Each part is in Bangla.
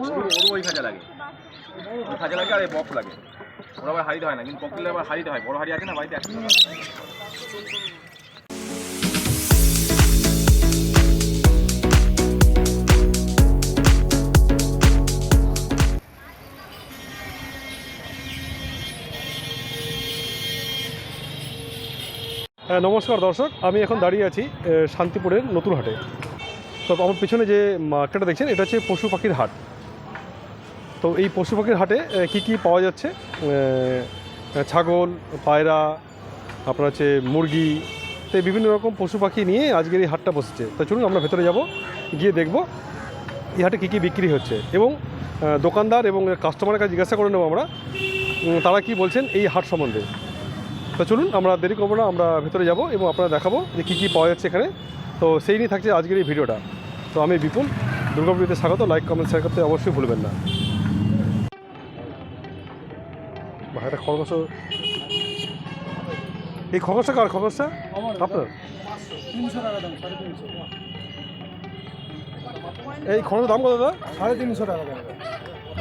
ওর ওর ওই খাঁচা লাগে। ওই খাঁচা লাগে আর এই বক্স লাগে। ওরা আবার হারিতে হয় না, কিন্তু ককটেলে আবার হারিতে হয়। বড় হাড়ি আছে না বাড়িতে হ্যাঁ নমস্কার দর্শক। আমি এখন দাঁড়িয়ে আছি শান্তিপুরের নতুন হাটে। তো আমার পিছনে যে মার্কেটটা দেখছেন, এটা হচ্ছে পশু পাখির হাট। তো এই পশু পাখির হাটে কি কি পাওয়া যাচ্ছে? ছাগল, পায়রা, আপনার হচ্ছে মুরগি, তো বিভিন্ন রকম পশু পাখি নিয়ে আজকের এই হাটটা বসেছে। তো চলুন আমরা ভেতরে যাব, গিয়ে দেখব এই হাটে কী কী বিক্রি হচ্ছে। এবং দোকানদার এবং কাস্টমারের কাছে জিজ্ঞাসা করে নেব আমরা তারা কি বলছেন এই হাট সম্বন্ধে। তো চলুন আমরা দেরি করব না, আমরা ভেতরে যাব এবং আপনারা দেখাবো যে কী কী পাওয়া যাচ্ছে এখানে। তো সেই নিয়ে থাকছে আজকের এই ভিডিওটা। তো আমি বিপুল দুর্গাপুরীতে স্বাগত লাইক কমেন্ট শেয়ার করতে অবশ্যই ভুলবেন না। ভাইটা খরগোশ এই খরগোশটা কার? খরগোশটা? আপনার? এই খরগোশের দাম কত দাদা? সাড়ে তিনশো টাকা দাম।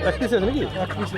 এক পিস আছে নাকি? এক পিসে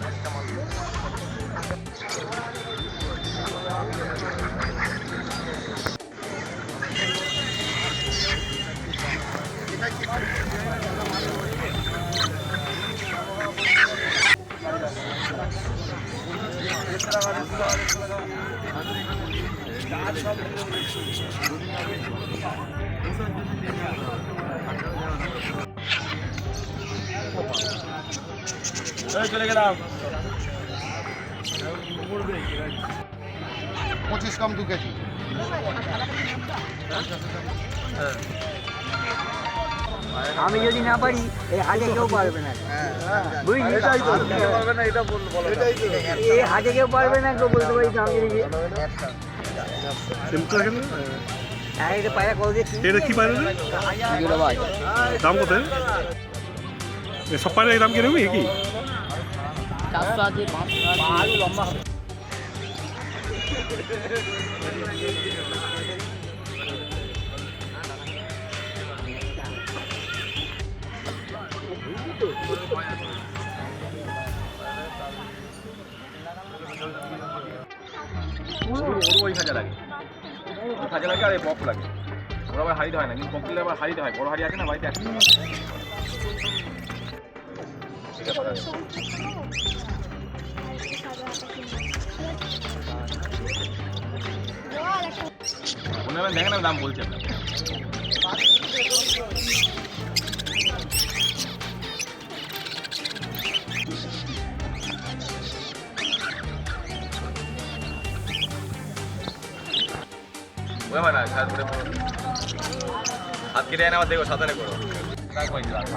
চলে গেলাম। পঁচিশ কম দু কেজি। আমি যদি না পারি এই হাটে কেউ পারবে না। বুঝলি? এই হাটে কেউ পারবে না কেউ বলতে পারি আমি হ্যাঁ এটা পায়রা কি দাম কত এর? এ সব পায়রা দাম কীরকম কি? লম্বা হবে ওর ওর ওই খাঁচা লাগে ওই খাঁচা লাগে আর এই বক্স লাগে ওরা আবার হারিতে হয় না কিন্তু ককটেলে আবার হারিতে হয় বড় হাড়ি আছে না বাড়িতে আছে মনে হয় দেখেন আমি দাম বলছি আপনাকে হয় না সাত করে হাত কেটে আবার দেখো সাঁতারে করো রাখব এই যে রাখব।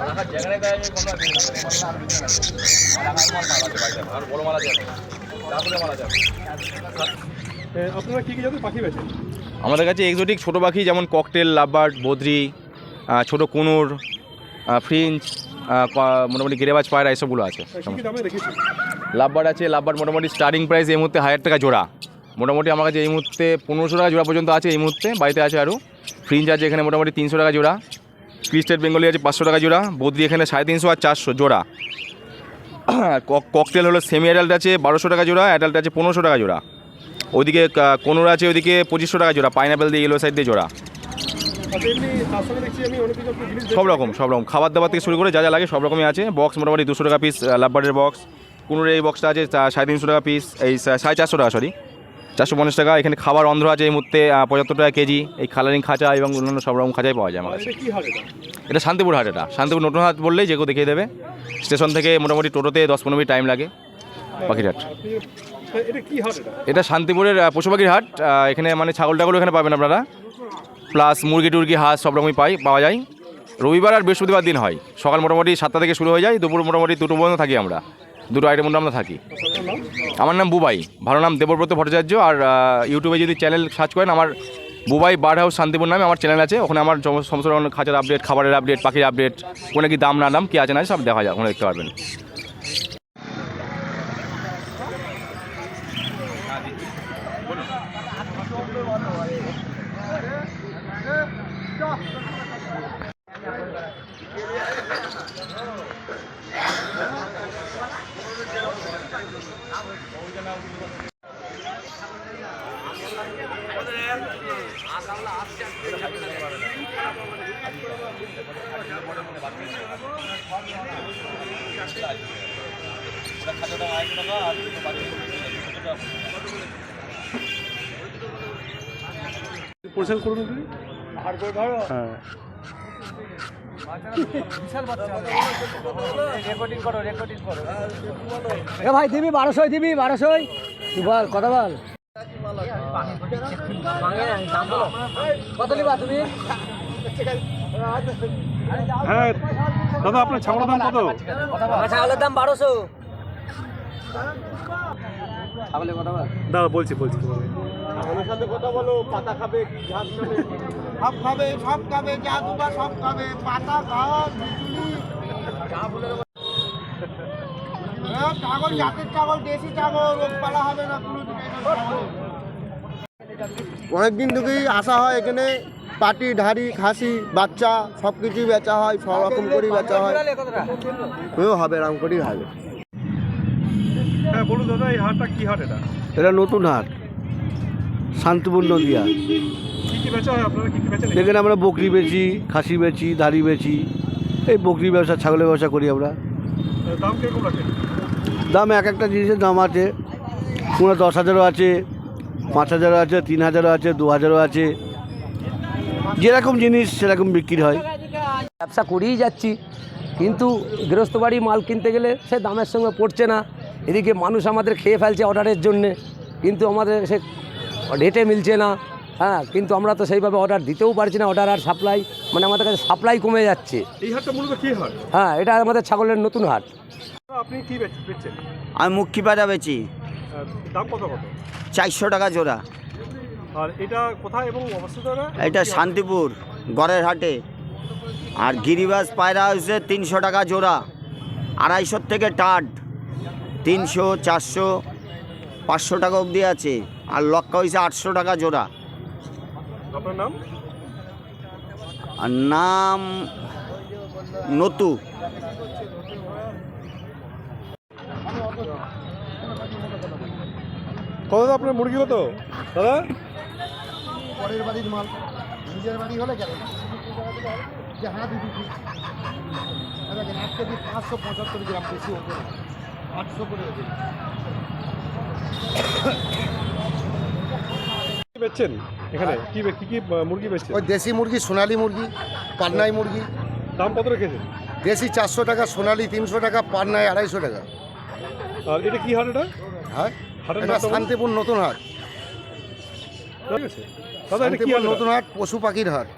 রাখার জায়গাটাই দেয় আমি কোনো বড় মালা যাবে তারপরে মালা যাবে। আপনারা কি কি জাতের পাখি বেছেন আমাদের কাছে এক্সোটিক ছোটো পাখি যেমন ককটেল লাভবার্ড বদ্রি ছোটো কুনুর ফ্রিঞ্চ মোটামুটি গিরেবাজ পায়রা এসবগুলো আছে। লাভবার্ড আছে লাভবার্ড মোটামুটি স্টার্টিং প্রাইস এই মুহূর্তে হাজার টাকা জোড়া। মোটামুটি আমার কাছে এই মুহূর্তে পনেরোশো টাকা জোড়া পর্যন্ত আছে এই মুহূর্তে বাড়িতে আছে আরও ফ্রিঞ্চ আছে এখানে মোটামুটি তিনশো টাকা জোড়া। ক্রিস্টেড বেঙ্গলি আছে পাঁচশো টাকা জোড়া। বদ্রি এখানে সাড়ে তিনশো আর চারশো জোড়া। ককটেল হলো সেমি অ্যাডাল্ট আছে, বারোশো টাকা জোড়া অ্যাডাল্ট আছে পনেরোশো টাকা জোড়া। ওদিকে কোনোর আছে ওদিকে পঁচিশশো টাকা জোড়া পাইনাপেল দিয়ে ইয়েলো সাইড দিয়ে জোড়া। সব রকম সব রকম। খাবার দাবার থেকে শুরু করে যা যা লাগে সব রকমই আছে। বক্স মোটামুটি দুশো টাকা পিস লাভবারের বক্স কোনোর এই বক্সটা আছে সাড়ে তিনশো টাকা পিস এই সাড়ে চারশো টাকা সরি চারশো পঞ্চাশ টাকা এখানে খাবার অন্ধ্র আছে এই মুহূর্তে পঁচাত্তর টাকা কেজি এই কালারিং খাঁচা এবং অন্যান্য সব রকম খাঁচাই পাওয়া যায় আমার কাছে। এটা শান্তিপুর হাট এটা শান্তিপুর নতুন হাট বললেই যে কেউ দেখিয়ে দেবে। স্টেশন থেকে মোটামুটি টোটোতে দশ পনেরো মিনিট টাইম লাগে পাখির হাট। এটা শান্তিপুরের পশু পাখির হাট। এখানে মানে ছাগল টাগল এখানে পাবেন আপনারা। প্লাস মুরগি টুরগি হাঁস সব রকমই পাই পাওয়া যায়। রবিবার আর বৃহস্পতিবার দিন হয়। সকাল মোটামুটি সাতটা থেকে শুরু হয়ে যায়। দুপুর মোটামুটি দুটো পর্যন্ত থাকি আমরা। দুটো আইটেম আমরা থাকি। আমার নাম বুবাই। ভালো নাম দেবব্রত ভট্টাচার্য আর ইউটিউবে যদি চ্যানেল সার্চ করেন, আমার বুবাই বার্ড হাউস শান্তিপুর নামে আমার চ্যানেল আছে। ওখানে আমার সমস্ত রকম খাঁচার আপডেট খাবারের আপডেট পাখির আপডেট কোনে কি দাম না দাম, কি আছে না সব দেখা যায়, ওখানে দেখতে পারবেন। পরিষ্কার করুন হ্যাঁ। ভাই দিবি বারোশোই দিবি বারোশোই বল কথা বল। হ্যাঁ দাদা আপনার ছাগলের দাম কত ছাগলের দাম বারোশো ছাগলের কথা বল দাদা বলছি বলছি সব খাবে সব খাবে যা দুবা সব খাবে পাতা ঘাস ছাগল জাতের ছাগল দেশি ছাগল রোগ পালা হবে না কোনো অনেক দিন থেকেই আসা হয় এখানে। পাটি ঢাড়ি খাসি বাচ্চা সব কিছুই বেচা হয় সব রকম করেই বেচা হয়। হবে এরকম করেই হবে। হ্যাঁ বলুন দাদা এই হাটটা কি হাট এটা? এটা নতুন হাট শান্তিপুর নদিয়া কি কি বেচা হয় আপনারা? কি কি বেচেন এখানে? আমরা বকরি বেচি খাসি বেচি দাড়ি বেচি এই বকরি ব্যবসা ছাগলের ব্যবসা করি আমরা। দাম দাম এক একটা জিনিসের দাম আছে কোনো দশ হাজারও আছে। পাঁচ হাজারও আছে তিন হাজারও আছে দু হাজারও আছে। যেরকম জিনিস সেরকম বিক্রি হয়। ব্যবসা করেই যাচ্ছি কিন্তু গৃহস্থ বাড়ি মাল কিনতে গেলে সে দামের সঙ্গে পড়ছে না। এদিকে মানুষ আমাদের খেয়ে ফেলছে অর্ডারের জন্যে কিন্তু আমাদের সে রেটে মিলছে না। হ্যাঁ কিন্তু আমরা তো সেইভাবে অর্ডার দিতেও পারছি না অর্ডার আর সাপ্লাই মানে আমাদের কাছে সাপ্লাই কমে যাচ্ছে। এই হাটটা মূলত কি হাট? হ্যাঁ এটা আমাদের ছাগলের নতুন হাট। আপনি কি বেচ- বেচছেন? আমি মুখি পাটা বেচি। দাম কত কত? চারশো টাকা জোড়া। আর এটা কোথায় এবং অবস্থিত এটা? এটা শান্তিপুর গড়ের হাটে। আর গিরিবাস পায়রা হচ্ছে তিনশো টাকা জোড়া। আড়াইশোর থেকে টাট তিনশো চারশো পাঁচশো টাকা অবধি আছে। আর লক্কা হয়েছে আটশো টাকা জোড়া। আপনার নাম? আর নাম নতু। কত আপনার মুরগি কত? দাদা? পরের বাড়ির মাল। নিজের বাড়ি হলে কেন যে দিদি ঠিক। দেখেন এক কেজি পাঁচশো পঁচাত্তর গ্রাম বেশি ওপরে আটশো করে। বেচছেন এখানে? কি কি কি মুরগি বেচছেন? ওই দেশি মুরগি সোনালি মুরগি পাটনাই মুরগি। দাম কত রেখেছেন? দেশি চারশো টাকা সোনালি তিনশো টাকা পাটনাই আড়াইশো টাকা। আর এটা কি হাট এটা? হ্যাঁ? এটা শান্তিপুর নতুন হাট। ঠিক আছে দাদা এটা কি শান্তিপুর হাট এটা? নতুন হাট পশু পাখির হাট।